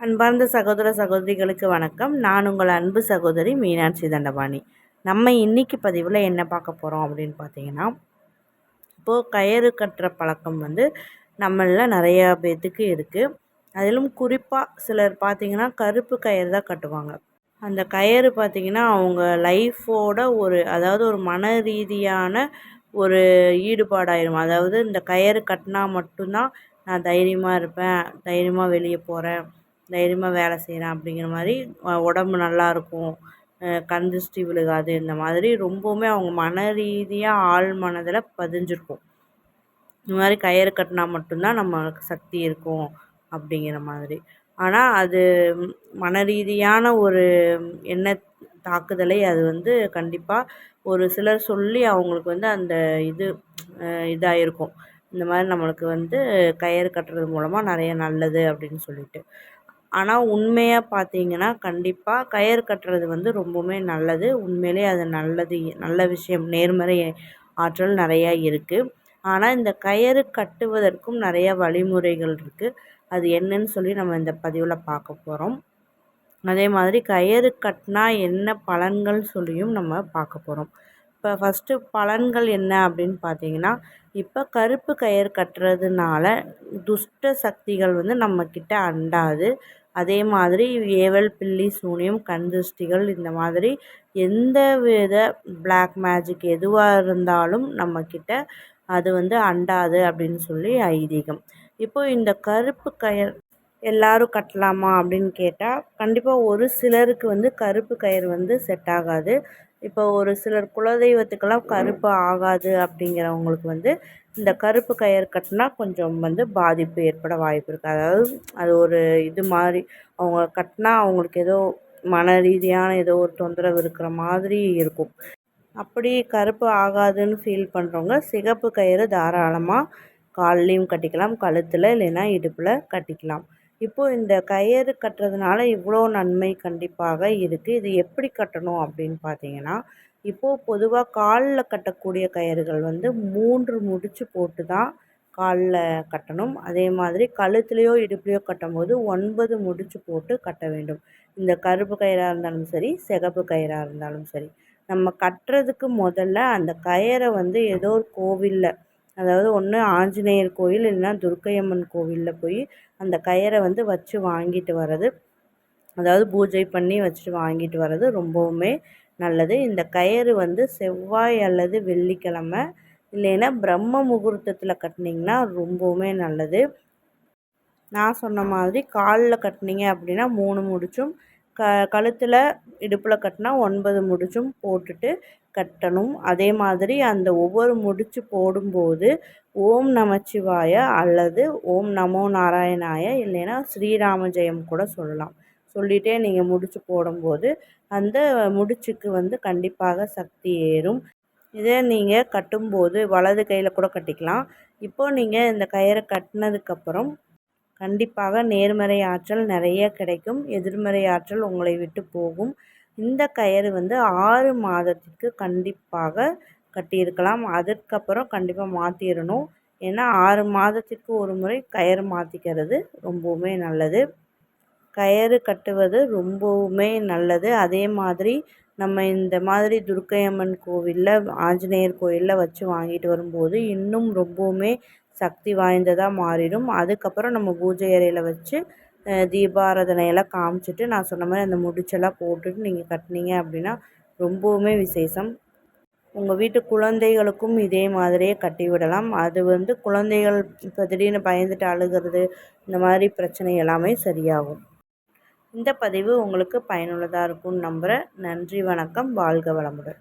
அன்பார்ந்த சகோதர சகோதரிகளுக்கு வணக்கம். நான் உங்கள் அன்பு சகோதரி மீனாட்சி தண்டபாணி. நம்ம இன்னைக்கு பதிவில் என்ன பார்க்க போகிறோம் அப்படின்னு பார்த்தீங்கன்னா இப்போது கயிறு கட்டுற பழக்கம் வந்து நம்மளில் நிறையா பேர்த்துக்கு இருக்குது அதிலும் குறிப்பாக சிலர் பார்த்திங்கன்னா கருப்பு கயிறு தான் கட்டுவாங்க. அந்த கயிறு பார்த்திங்கன்னா அவங்க லைஃபோட ஒரு அதாவது ஒரு மன ரீதியான ஒரு ஈடுபாடாயிரும். அதாவது இந்த கயிறு கட்டினா மட்டும்தான் நான் தைரியமாக இருப்பேன் தைரியமாக வெளியே போகிறேன் தைரியமாக வேலை செய்கிறேன் அப்படிங்கிற மாதிரி உடம்பு நல்லாயிருக்கும் கண் திருஷ்டி விழுகாது இந்த மாதிரி ரொம்பவுமே அவங்க மன ரீதியாக ஆழ் மனதில் பதிஞ்சிருக்கும். இந்த மாதிரி கயிறு கட்டினா மட்டும்தான் நம்மளுக்கு சக்தி இருக்கும் அப்படிங்கிற மாதிரி. ஆனால் அது மன ரீதியான ஒரு எண்ண தாக்குதலை அது வந்து கண்டிப்பாக ஒரு சிலர் சொல்லி அவங்களுக்கு வந்து அந்த இது இதாகிருக்கும் இந்த மாதிரி நம்மளுக்கு வந்து கயிறு கட்டுறது மூலமாக நிறைய நல்லது அப்படின்னு சொல்லிட்டு. ஆனால் உண்மையாக பார்த்தீங்கன்னா கண்டிப்பாக கயிறு கட்டுறது வந்து ரொம்பவுமே நல்லது. உண்மையிலே அது நல்லது நல்ல விஷயம். நேர்மறை ஆற்றல் நிறையா இருக்குது ஆனால் இந்த கயிறு கட்டுவதற்கும் நிறையா வழிமுறைகள் இருக்குது அது என்னன்னு சொல்லி நம்ம இந்த பதிவில் பார்க்க போகிறோம் அதே மாதிரி கயிறு கட்டினா என்ன பலன்கள் சொல்லியும் நம்ம பார்க்க போகிறோம் இப்போ ஃபஸ்ட்டு பலன்கள் என்ன அப்படின்னு பார்த்தீங்கன்னா இப்போ கருப்பு கயிறு கட்டுறதுனால துஷ்ட சக்திகள் வந்து நம்மக்கிட்ட அண்டாது. அதே மாதிரி ஏவல் பில்லி சூனியம் கண் திருஷ்டிகள் இந்த மாதிரி எந்த வித பிளாக் மேஜிக் எதுவாக இருந்தாலும் நம்மக்கிட்ட அது வந்து அண்டாது அப்படின்னு சொல்லி ஐதீகம். இப்போ இந்த கருப்பு கயிறு எல்லாரும் கட்டலாமா அப்படின்னு கேட்டால் கண்டிப்பாக ஒரு சிலருக்கு வந்து கருப்பு கயிறு வந்து செட் ஆகாது. இப்போ ஒரு சிலர் குலதெய்வத்துக்கெல்லாம் கருப்பு ஆகாது அப்படிங்கிறவங்களுக்கு வந்து இந்த கருப்பு கயிறு கட்டினா கொஞ்சம் வந்து பாதிப்பு ஏற்பட வாய்ப்பு இருக்குது அதாவது அது ஒரு இது மாதிரி அவங்க கட்டினா அவங்களுக்கு ஏதோ மன ரீதியான ஏதோ ஒரு தொந்தரவு இருக்கிற மாதிரி இருக்கும். அப்படி கருப்பு ஆகாதுன்னு ஃபீல் பண்ணுறவங்க சிகப்பு கயிறு தாராளமாக கால்லேயும் கட்டிக்கலாம் கழுத்தில் இல்லைன்னா இடுப்பில் கட்டிக்கலாம். இப்போது இந்த கயிறு கட்டுறதுனால இவ்வளோ நன்மை கண்டிப்பாக இருக்குது இது எப்படி கட்டணும் அப்படின்னு பார்த்தீங்கன்னா இப்போது பொதுவாக காலில் கட்டக்கூடிய கயிறுகள் வந்து மூன்று முடிச்சு போட்டு தான் காலில் கட்டணும். அதே மாதிரி கழுத்துலேயோ இடுப்புலையோ கட்டும்போது ஒன்பது முடிச்சு போட்டு கட்ட வேண்டும். இந்த கருப்பு கயிறாக இருந்தாலும் சரி சிகப்பு கயிறாக இருந்தாலும் சரி. நம்ம கட்டுறதுக்கு முதல்ல அந்த கயிறை வந்து ஏதோ ஒரு கோவிலில் அதாவது ஒன்று ஆஞ்சநேயர் கோயில் இல்லைன்னா துர்க்கையம்மன் கோவிலில் போய் அந்த கயிறை வந்து வச்சு வாங்கிட்டு வர்றது. அதாவது பூஜை பண்ணி வச்சுட்டு வாங்கிட்டு வர்றது ரொம்பவுமே நல்லது. இந்த கயிறு வந்து செவ்வாய் அல்லது வெள்ளிக்கிழமை இல்லைன்னா பிரம்ம முகூர்த்தத்தில் கட்டினீங்கன்னா ரொம்பவுமே நல்லது. நான் சொன்ன மாதிரி காலில் கட்டினீங்க அப்படின்னா மூணு முடிச்சும் க கழுத்தில் இடுப்பில் கட்டினா ஒன்பது முடிச்சும் போட்டுட்டு கட்டணும். அதே மாதிரி அந்த ஒவ்வொரு முடிச்சு போடும்போது ஓம் நமச்சிவாய அல்லது ஓம் நமோ நாராயணாய இல்லைன்னா ஸ்ரீராம ஜெயம் கூட சொல்லலாம். சொல்லிகிட்டே நீங்கள் முடிச்சு போடும்போது அந்த முடிச்சுக்கு வந்து கண்டிப்பாக சக்தி ஏறும். இதை நீங்கள் கட்டும்போது வலது கையில் கூட கட்டிக்கலாம். இப்போது நீங்கள் இந்த கயிறை கட்டினதுக்கப்புறம் கண்டிப்பாக நேர்மறை ஆற்றல் நிறைய கிடைக்கும். எதிர்மறை ஆற்றல் உங்களை விட்டு போகும். இந்த கயிறு வந்து ஆறு மாதத்திற்கு கண்டிப்பாக கட்டியிருக்கலாம். அதுக்கப்புறம் கண்டிப்பாக மாற்றிடணும் ஏன்னா ஆறு மாதத்திற்கு ஒரு முறை கயிறு மாற்றிக்கிறது ரொம்பவுமே நல்லது. கயிறு கட்டுவது ரொம்பவுமே நல்லது. அதே மாதிரி நம்ம இந்த மாதிரி துர்க்கை அம்மன் கோவிலில் ஆஞ்சநேயர் கோயிலில் வச்சு வாங்கிட்டு வரும்போது இன்னும் ரொம்பவுமே சக்தி வாய்ந்ததாக மாறிடும். அதுக்கப்புறம் நம்ம பூஜை அறையில் வச்சு தீபாராதனையெல்லாம் காமிச்சிட்டு நான் சொன்ன மாதிரி அந்த முடிச்செல்லாம் போட்டுட்டு நீங்கள் கட்டினீங்க அப்படின்னா ரொம்பவுமே விசேஷம். உங்கள் வீட்டு குழந்தைகளுக்கும் இதே மாதிரியே கட்டி விடலாம். அது வந்து குழந்தைகள் இப்போ திடீர்னு பயந்துட்டு அழுகிறது இந்த மாதிரி பிரச்சனை எல்லாமே சரியாகும். இந்த பதிவு உங்களுக்கு பயனுள்ளதாக இருக்கும்னு நம்புகிறேன் நன்றி வணக்கம். வாழ்க வளமுடன்.